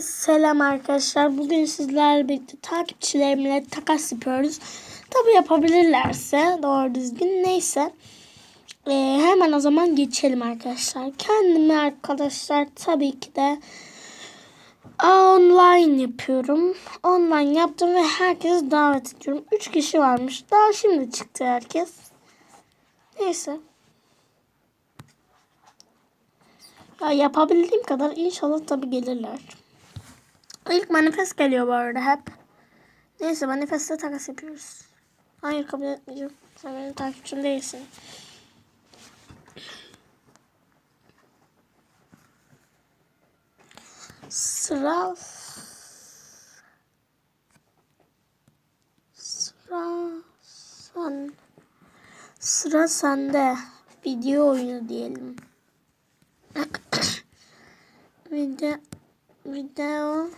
Selam arkadaşlar. Bugün sizlerle birlikte takipçilerimle takas yapıyoruz. Tabi yapabilirlerse doğru düzgün neyse. Ee, hemen o zaman geçelim arkadaşlar. Kendimi arkadaşlar tabii ki de online yapıyorum. Online yaptım ve herkesi davet ediyorum. 3 kişi varmış. Daha şimdi çıktı herkes. Neyse. Ya yapabildiğim kadar inşallah tabii gelirler. İlk manifest geliyor bu arada hep. Neyse manifeste takas yapıyoruz. Hayır kabul etmeyeceğim. Sen benim takipçim değilsin. Sıra sıra sen sıra sende video oyunu diyelim. video video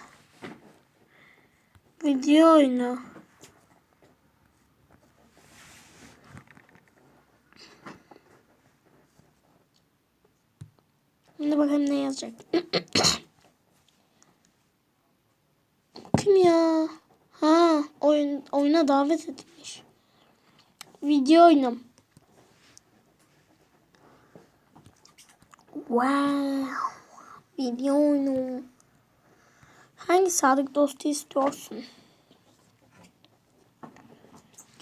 video oyunu. Şimdi bakalım ne yazacak. Kim ya? Ha, oyun oyuna davet edilmiş. Video oyunu. Wow. Video oyunu. Hangi sadık dostu istiyorsun?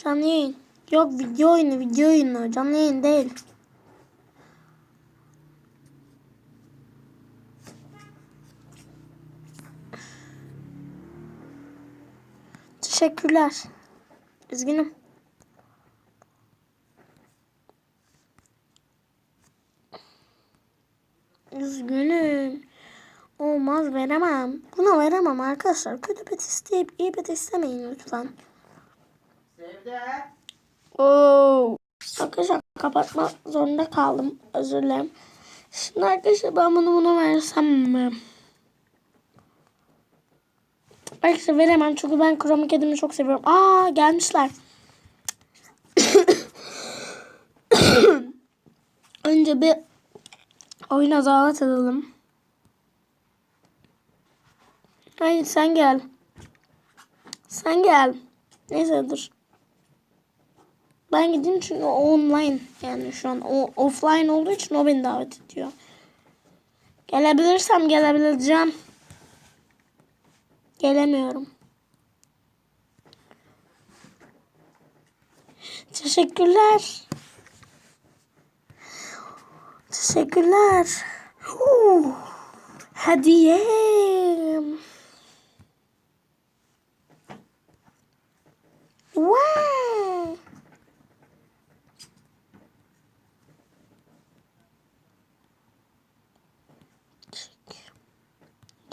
Canlı yayın. Yok video oyunu video oyunu. Canlı yayın değil. Teşekkürler. Üzgünüm. Üzgünüm. Olmaz veremem. Buna veremem arkadaşlar. Kötü pet isteyip iyi pet istemeyin lütfen. Oo. Arkadaşlar kapatma zorunda kaldım. Özür dilerim. Şimdi arkadaşlar ben bunu buna versem mi? Arkadaşlar veremem çünkü ben kromi kedimi çok seviyorum. Aa gelmişler. Önce bir oyuna davet edelim. Hayır sen gel. Sen gel. Neyse dur. Ben gideyim çünkü o online. Yani şu an o offline olduğu için o beni davet ediyor. Gelebilirsem gelebileceğim. Gelemiyorum. Teşekkürler. Teşekkürler. Huu. Hediye. Wow.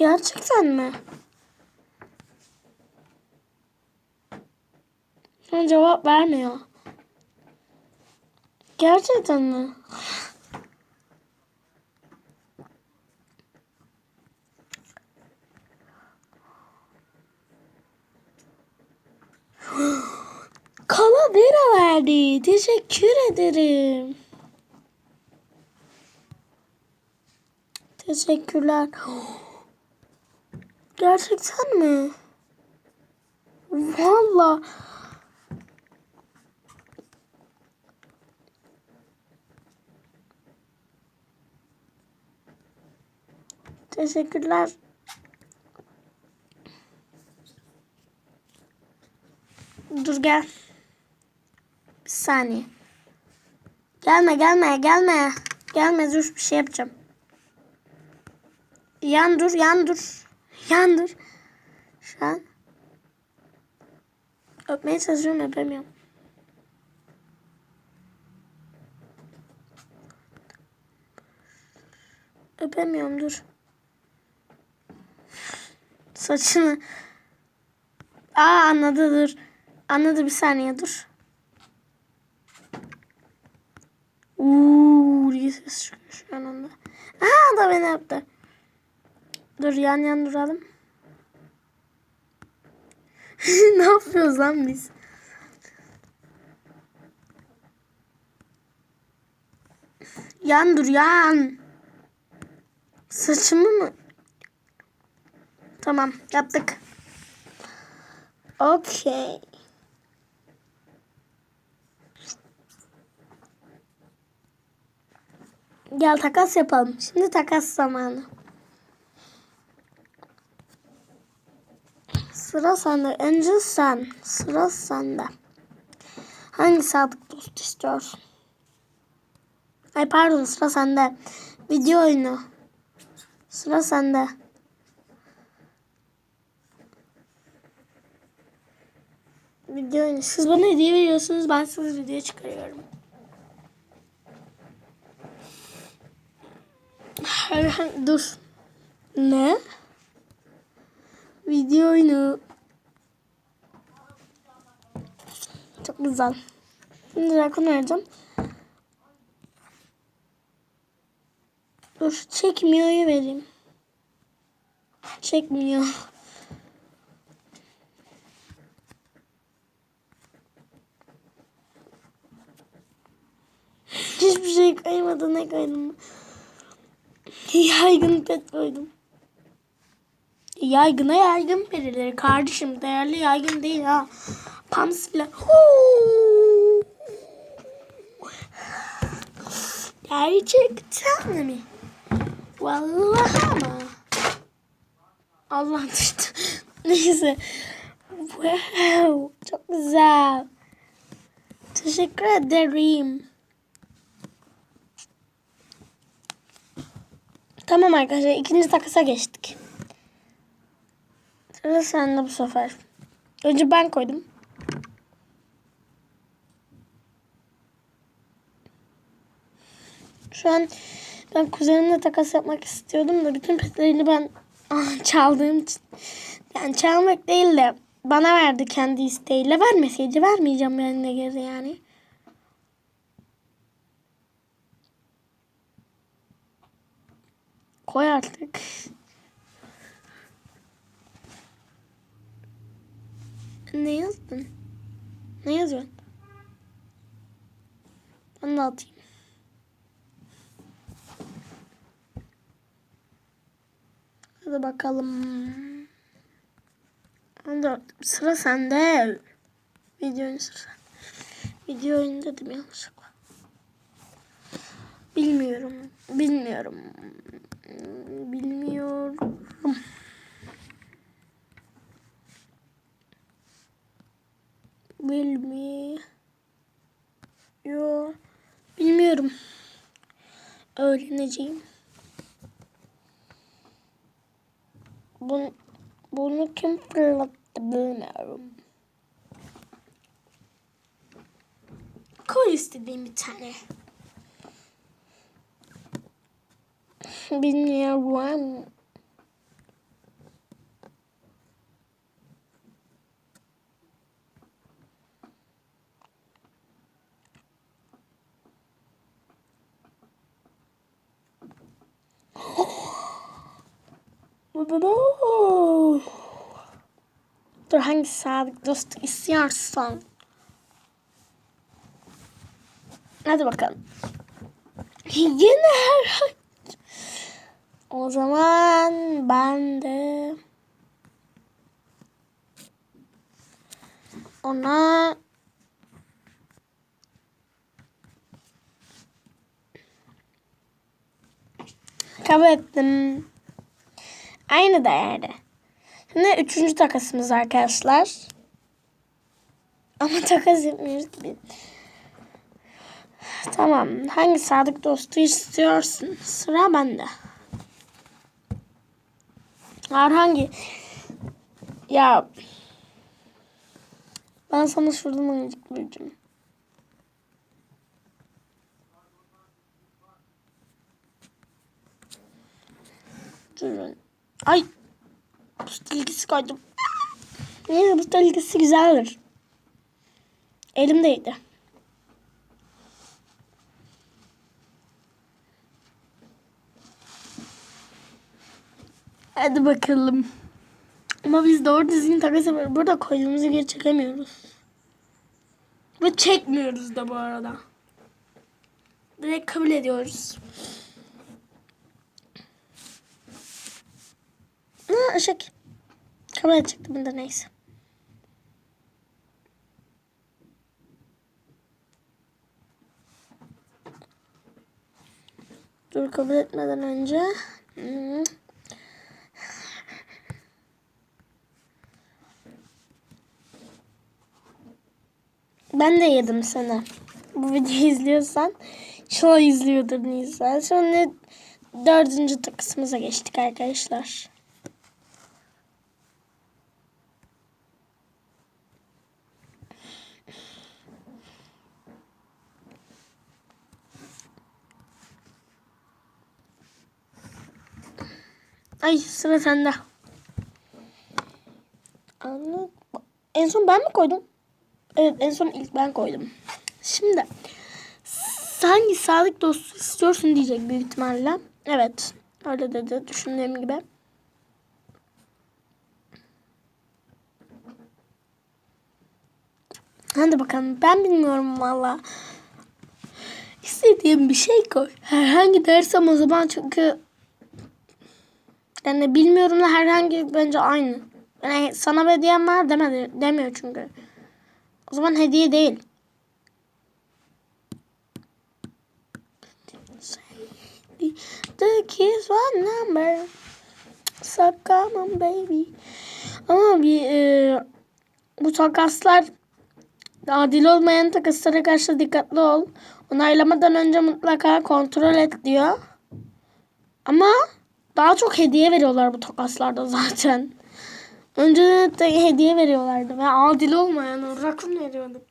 Gerçekten mi? Şu cevap vermiyor. Gerçekten mi? Kaladera verdi. Teşekkür ederim. Teşekkürler. Gerçekten mi? Valla. Teşekkürler. Dur gel. Bir saniye. Gelme gelme gelme. Gelme dur bir şey yapacağım. Yan dur yan dur. Yan dur. Şu an. Öpmeye çalışıyorum öpemiyorum. Öpemiyorum dur. Saçını. Aa anladı dur. Anladı bir saniye dur. Uuu diye ses çıkıyor şu an onda. Aa da beni yaptı. Dur yan yan duralım. ne yapıyoruz lan biz? Yan dur yan. Saçımı mı? Tamam yaptık. Okey. Gel takas yapalım. Şimdi takas zamanı. Sıra sende. Önce sen. Sıra sende. Hangi sadık dost istiyorsun? Ay pardon sıra sende. Video oyunu. Sıra sende. Video oyunu. Siz bana hediye veriyorsunuz. Ben size video çıkarıyorum. Dur. Ne? Video oyunu. Çok güzel. Şimdi rakun vereceğim. Dur çekmiyor'yu vereyim. Çekmiyor. Hiçbir şey kaymadı ne kaydım? Yaygın pet koydum. Yaygına yaygın verilir kardeşim. Değerli yaygın değil ha. Pams. Huu. Gerçekten mi? Vallahi ama. Allah düştü. Neyse. Wow. Çok güzel. Teşekkür ederim. Tamam arkadaşlar ikinci takasa geçtik. Sıra sende bu sefer. Önce ben koydum. Şu an ben kuzenimle takas yapmak istiyordum da bütün petlerini ben ah, çaldığım için. Yani çalmak değil de bana verdi kendi isteğiyle. Vermeseydi vermeyeceğim yani ne geri yani. Koy artık. Ne yazdın? Ne yazıyorsun? Ben de. Hadi bakalım. Hadi sıra sende. Video oyunu sıra sende. Video oyunu dedim yanlışlıkla. Bilmiyorum. Bilmiyorum. Bilmiyorum. Bilmiyor. Bilmiyorum. Öğreneceğim. Bunu, bunu kim fırlattı bilmiyorum. Koy istediğim bir tane. Bilmiyorum. Dur hangi sadık dostu istiyorsan. Hadi bakalım. Yine her O zaman ben de ona kabul ettim. Aynı değerde. Şimdi üçüncü takasımız arkadaşlar. Ama takas yapmıyoruz gibi. Tamam. Hangi sadık dostu istiyorsun? Sıra bende. Herhangi. Ya. Ben sana şuradan oyuncak vereceğim. Durun. Ay. Buz ilgisi koydum. Neyse buz ilgisi güzeldir. Elimdeydi. Hadi bakalım. Ama biz doğru düzgün takas yapıyoruz. Burada koyduğumuzu geri çekemiyoruz. Ve çekmiyoruz da bu arada. Direkt kabul ediyoruz. Ha ışık. Kabul edecektim de neyse. Dur kabul etmeden önce. Hmm. Ben de yedim seni. Bu videoyu izliyorsan çoğu izliyordur Nisa. Sonra dördüncü kısmımıza geçtik arkadaşlar. Ay sıra sende. Anladım. En son ben mi koydum? Evet en son ilk ben koydum. Şimdi hangi sağlık dostu istiyorsun diyecek büyük ihtimalle. Evet öyle dedi düşündüğüm gibi. Hadi bakalım ben bilmiyorum valla. İstediğim bir şey koy. Herhangi dersem o zaman çünkü yani bilmiyorumla herhangi bence aynı. Yani sana hediyem var demedi, demiyor çünkü. O zaman hediye değil. The kiss one number. Come on baby. Ama bir e, bu takaslar adil olmayan takaslara karşı dikkatli ol. Onaylamadan önce mutlaka kontrol et diyor. Ama daha çok hediye veriyorlar bu takaslarda zaten. Önceden de hediye veriyorlardı ve adil olmayan rakun veriyordu.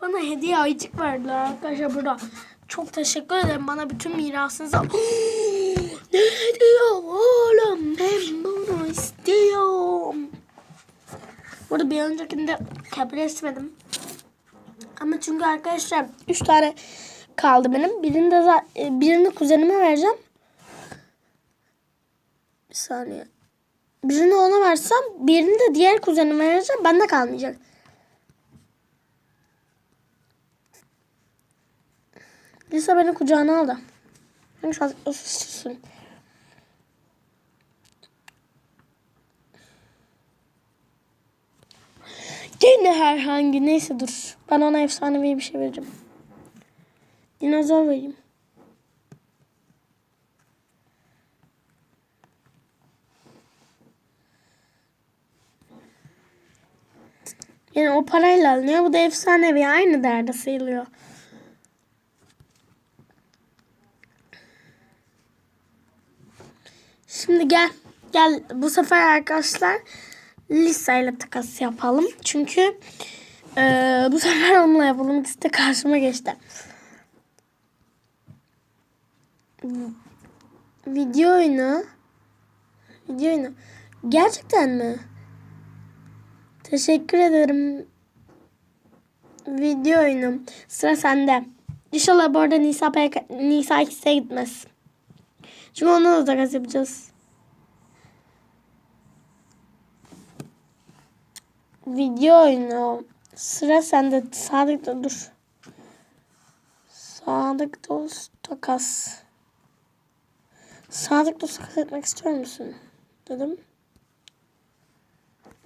Bana hediye ayıcık verdiler arkadaşlar burada. Çok teşekkür ederim bana bütün mirasınızı. ne diyor oğlum ben bunu istiyorum. Burada bir öncekinde kabul etmedim. Ama çünkü arkadaşlar 3 tane kaldı benim. Birini de za- birini kuzenime vereceğim. Bir saniye. Birini ona versem birini de diğer kuzenime vereceğim. Bende kalmayacak. Lisa beni kucağına aldı. Hani şu. Gene herhangi neyse dur. Ben ona efsanevi bir şey vereceğim. Dinozor vereyim. Yani o parayla alınıyor. Bu da efsanevi. Aynı derde sayılıyor. Şimdi gel. Gel bu sefer arkadaşlar Lisa ile takas yapalım. Çünkü eee, bu sefer onunla yapalım. De karşıma geçti. Video oyunu. Video oyunu. Gerçekten mi? Teşekkür ederim. Video oyunu. Sıra sende. İnşallah bu arada Nisa, Nisa ikisiye gitmez. Çünkü onunla da takas yapacağız. Video oyunu. Sıra sende. Sadık da dur. Sadık dost takas. Sadık dost takas etmek istiyor musun? Dedim.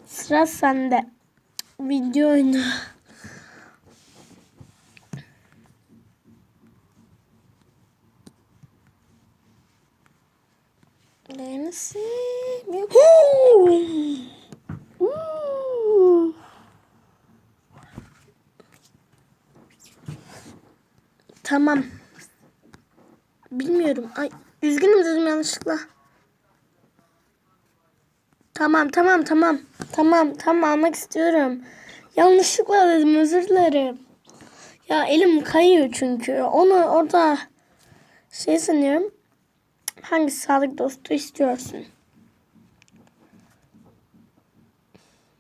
Sıra sende. Video oyunu. Neyse. Tamam. Bilmiyorum. Ay üzgünüm dedim yanlışlıkla. Tamam tamam tamam. Tamam tamam almak istiyorum. Yanlışlıkla dedim özür dilerim. Ya elim kayıyor çünkü. Onu orada şey sanıyorum. Hangi sağlık dostu istiyorsun?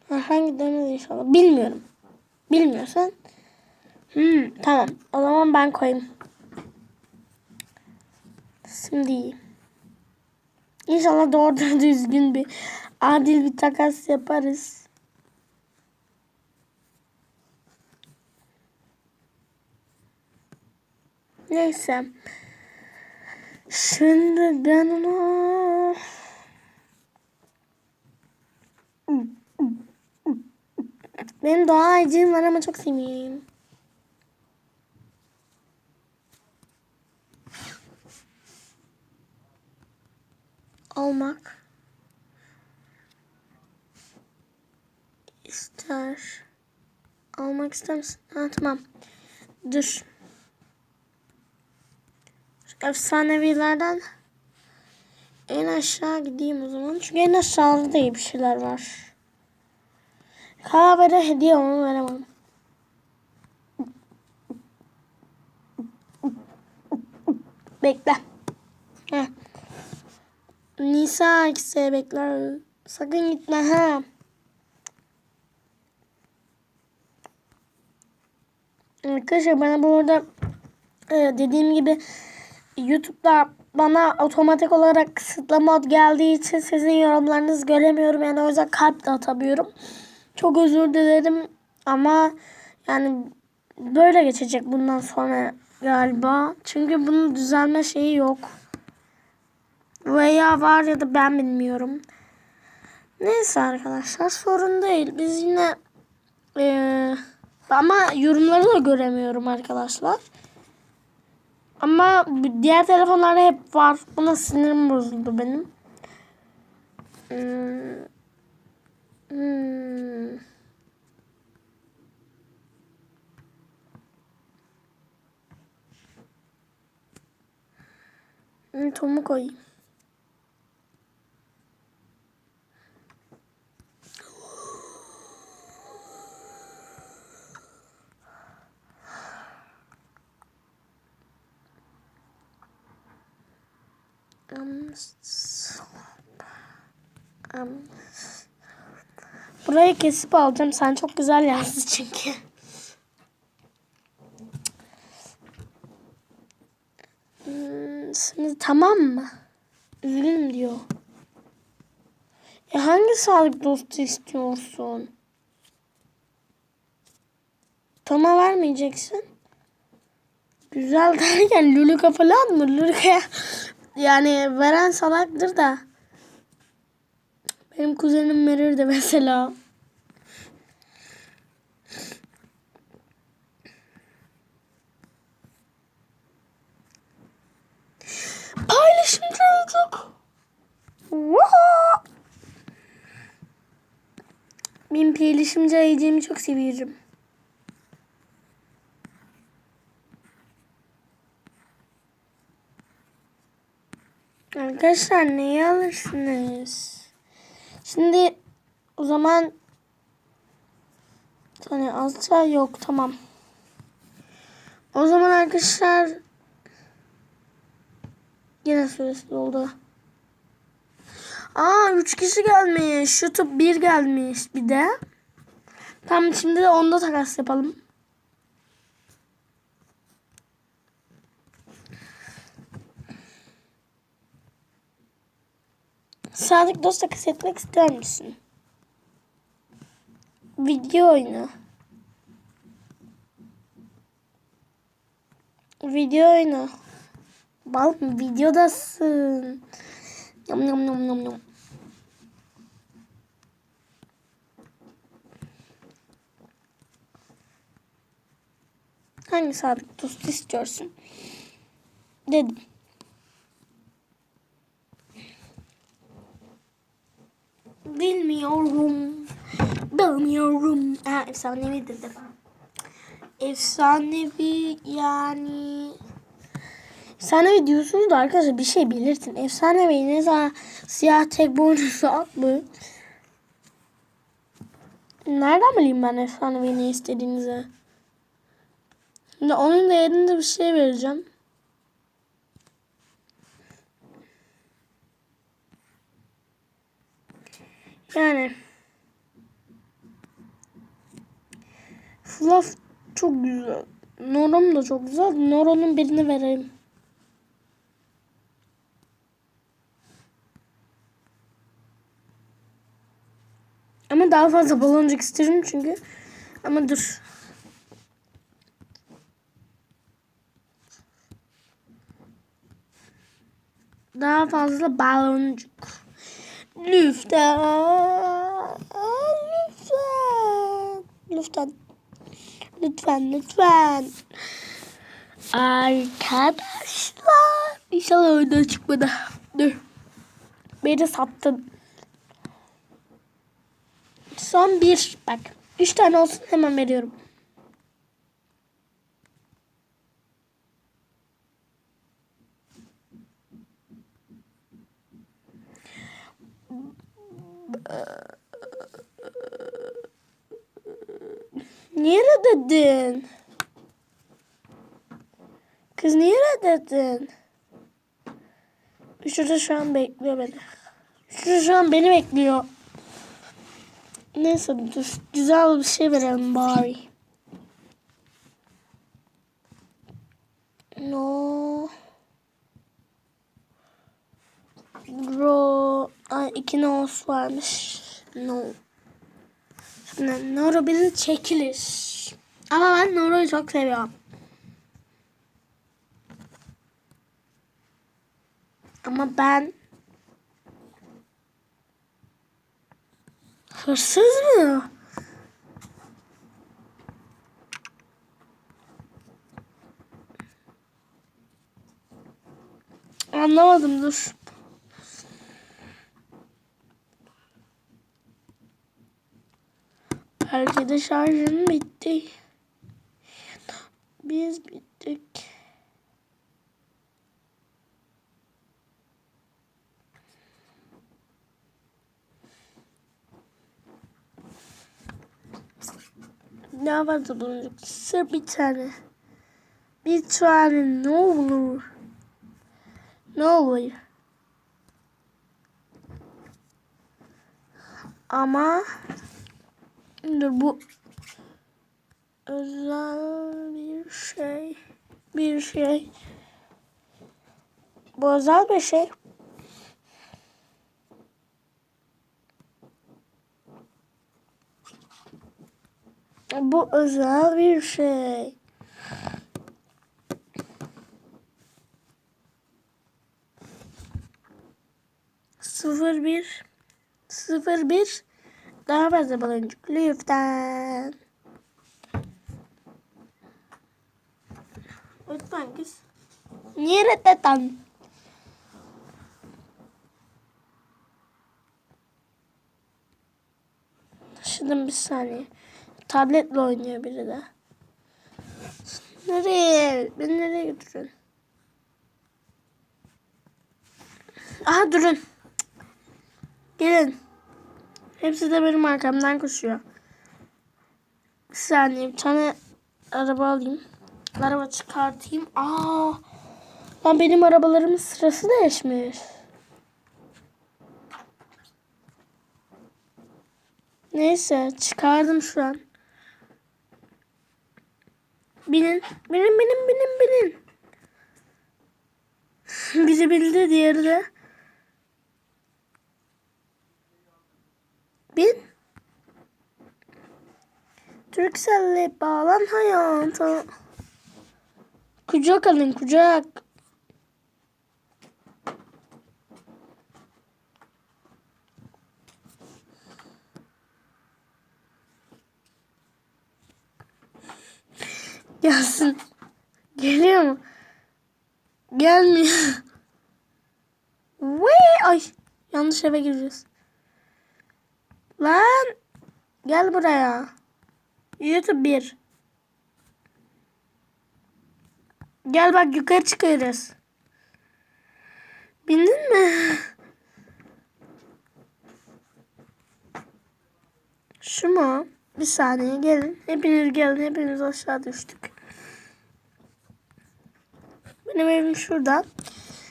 Ha, hangi demez inşallah. Bilmiyorum. Bilmiyorsan. Hmm, tamam. O zaman ben koyayım. Şimdi inşallah doğru düzgün bir adil bir takas yaparız. Neyse. Şimdi ben onu benim doğa acım var ama çok seveyim. Almak. ister. Almak ister misin? Ha tamam. Dur. Şu efsanevilerden en aşağı gideyim o zaman. Çünkü en aşağıda da iyi bir şeyler var. Kahvede hediye onu veremem. Bekle. Nisa ikisi bekler. Sakın gitme ha. Arkadaşlar bana bu arada e, dediğim gibi YouTube'da bana otomatik olarak kısıtlı mod geldiği için sizin yorumlarınızı göremiyorum. Yani o yüzden kalp de atamıyorum. Çok özür dilerim ama yani böyle geçecek bundan sonra galiba. Çünkü bunun düzelme şeyi yok. Veya var ya da ben bilmiyorum. Neyse arkadaşlar sorun değil. Biz yine eee ama yorumları da göremiyorum arkadaşlar. Ama diğer telefonlarda hep var. Buna sinirim bozuldu benim. Hmm. Hmm, Tomu koyayım. Burayı kesip alacağım. Sen çok güzel yazdın çünkü. Şimdi tamam mı? Üzgünüm diyor. E hangi sağlık dostu istiyorsun? Toma vermeyeceksin. Güzel derken Luluka falan mı? Luluka yani veren salaktır da. Benim kuzenim verirdi mesela. Paylaşımcı. Vaha! Benim paylaşımcı ayıcığımı çok seviyorum. Arkadaşlar neyi alırsınız? Şimdi o zaman hani alta yok tamam. O zaman arkadaşlar yine süresi doldu. Aa 3 kişi gelmiş. Top 1 gelmiş bir de. Tamam şimdi de onda takas yapalım. Sadık dost takas etmek ister misin? Video oyunu. Video oyunu. Mı? Videodasın. Yam yam yam yam yam. Hangi sadık dost istiyorsun? Dedim. Bilmiyorum. Bilmiyorum. Ha, efsanevi dedim. Efsanevi yani... Efsanevi diyorsunuz da arkadaşlar bir şey belirtin. Efsanevi ne zaman siyah tek boynuzlu at mı? Nereden bileyim ben efsanevi ne istediğinizi? Şimdi onun da yerinde bir şey vereceğim. Yani Fluff çok güzel. Norom da çok güzel. Noron'un birini vereyim. Ama daha fazla baloncuk isterim çünkü. Ama dur. Daha fazla baloncuk. Lütfen. Lütfen. lütfen. Lütfen lütfen. Arkadaşlar. İnşallah oyundan çıkmadı. Dur. Beni sattın. Son bir. Bak. Üç tane olsun hemen veriyorum. Niye reddettin? Kız niye reddettin? Şurada şu an bekliyor beni. Şurada şu an beni bekliyor. Neyse dur. Güzel bir şey verelim bari. No. Bro. Ay iki no's varmış. No. Şimdi Noro çekilir. Ama ben Noro'yu çok seviyorum. Ama ben hırsız mı? Anlamadım dur. Belki de şarjım bitti. Biz bittik. Ne fazla bulunacak? Sır bir tane. Bir tane ne olur? Ne olur? Ama dur bu özel bir şey. Bir şey. Bu özel bir şey. Bu özel bir şey. Sıfır bir. Sıfır bir. Daha fazla baloncuk. Lütfen. Lütfen kız. Niye reddetten? Şuradan bir saniye. Tabletle oynuyor biri de. Nereye? Beni nereye götürün? Aha durun. Gelin. Hepsi de benim arkamdan koşuyor. Bir saniye bir tane araba alayım. Araba çıkartayım. Aa, lan benim arabalarımın sırası değişmiş. Neyse çıkardım şu an. Binin, binin, binin, binin, binin. Biri bildi, diğeri de. Bin. Türkcell'le bağlan hayata. Kucak alın, kucak. Gelsin. Geliyor mu? Gelmiyor. Ay yanlış eve gireceğiz. Lan gel buraya. YouTube 1. Gel bak yukarı çıkıyoruz. Bindin mi? Şu mu? Bir saniye gelin. Hepiniz gelin. Hepiniz aşağı düştük. Benim evim şurada.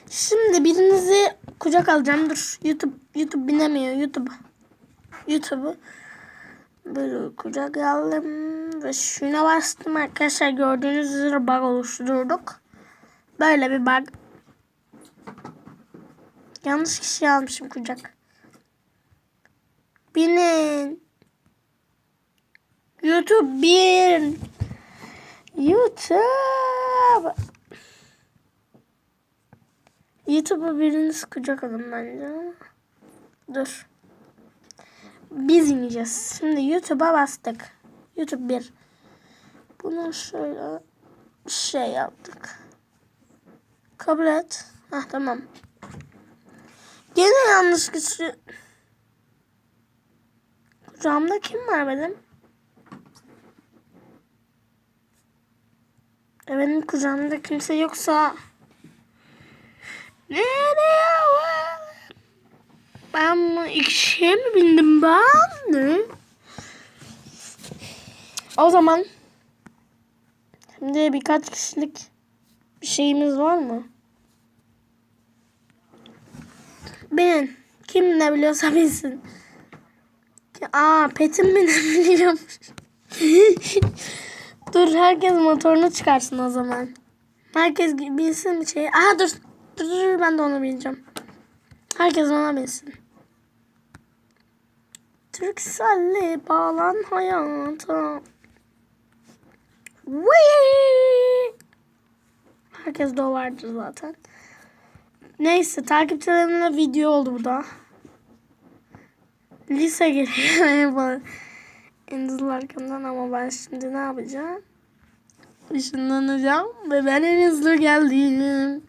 Şimdi birinizi kucak alacağım. Dur. YouTube YouTube binemiyor. YouTube. YouTube'u böyle kucak aldım ve şuna bastım arkadaşlar. Gördüğünüz üzere bug oluşturduk. Böyle bir bug. Yanlış kişi almışım kucak. Binin. YouTube bin. YouTube. YouTube'a biriniz kucak alın bence. Dur. Biz ineceğiz. Şimdi YouTube'a bastık. YouTube 1. Bunu şöyle şey yaptık. Kabul et. Hah tamam. Gene yanlış kişi. Kucağımda kim var benim? E benim kucağımda kimse yoksa Nereye var? Ben ikişiye mi bindim ben? Ne? O zaman şimdi birkaç kişilik bir şeyimiz var mı? Benim. Kim ne biliyorsa bilsin. Aa petim binebiliyormuş. dur herkes motorunu çıkarsın o zaman. Herkes bilsin bir şey. Aa. Dur dur dur, ben de onu bileceğim. Herkes ona bilsin. Türkcell'le bağlan hayata. Whee! Herkes de vardır zaten. Neyse takipçilerimle video oldu bu da. Lise geliyor. Endiz'in arkamdan ama ben şimdi ne yapacağım? Işınlanacağım ve ben en hızlı geldim.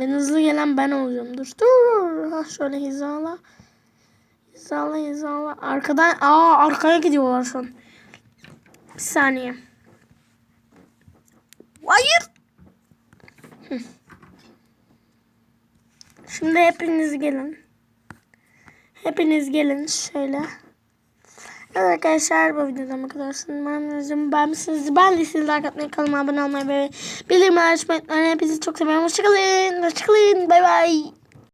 En hızlı gelen ben olacağım. Dur dur. Ha, şöyle hizala. Hizala hizala. Arkadan aa arkaya gidiyorlar şu an. Bir saniye. Hayır. Şimdi hepiniz gelin. Hepiniz gelin şöyle. Evet arkadaşlar bu videodan bu kadar. Umarım beğenmişsiniz. Ben de sizi like atmayı, kanalıma abone olmayı ve bildirimleri açmayı unutmayın. Hepinizi çok seviyorum. Hoşçakalın. Hoşçakalın. Bay bay.